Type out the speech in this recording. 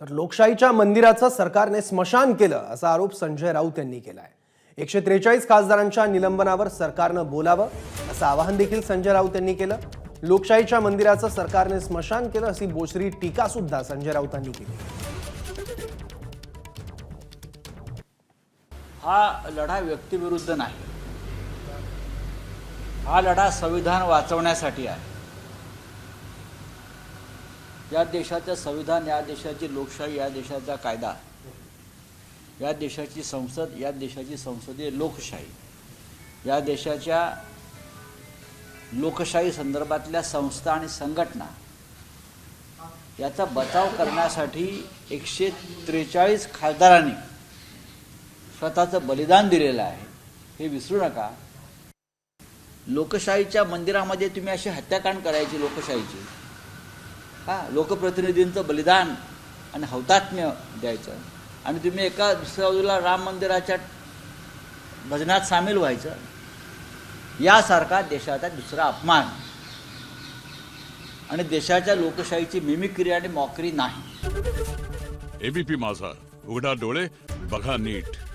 तर लोकशाहीच्या मंदिराचं सरकारने स्मशान केलं असा आरोप संजय राऊत यांनी केलाय. एकशे त्रेचाळीस खासदारांच्या निलंबनावर सरकारनं बोलावं असं आवाहन देखील संजय राऊत यांनी केलं. लोकशाहीच्या मंदिराचं सरकारने स्मशान केलं अशी बोचरी टीका सुद्धा संजय राऊतांनी केली. हा लढा व्यक्तीविरुद्ध नाही. हा लढा संविधान वाचवण्यासाठी आहे. या देशाचं संविधान या देशाची लोकशाही या देशाचा कायदा या देशाची संसद या देशाची संसदीय लोकशाही या देशाच्या लोकशाही संदर्भातल्या संस्था आणि संघटना याचा बचाव करण्यासाठी एकशे त्रेचाळीस खासदारांनी स्वतःचं बलिदान दिलेलं आहे. हे विसरू नका. लोकशाहीच्या मंदिरामध्ये तुम्ही अशी हत्याकांड करायची लोकशाहीची. हा लोकप्रतिनिधींचं बलिदान आणि हौतात्म्य द्यायचं. आणि तुम्ही एका दुसऱ्या बाजूला राम मंदिराच्या भजनात सामील व्हायचं. यासारखा देशाचा दुसरा अपमान. आणि देशाच्या लोकशाहीची मिमिक्री आणि मॉकरी नाही. एबीपी माझा. उघडा डोळे बघा नीट.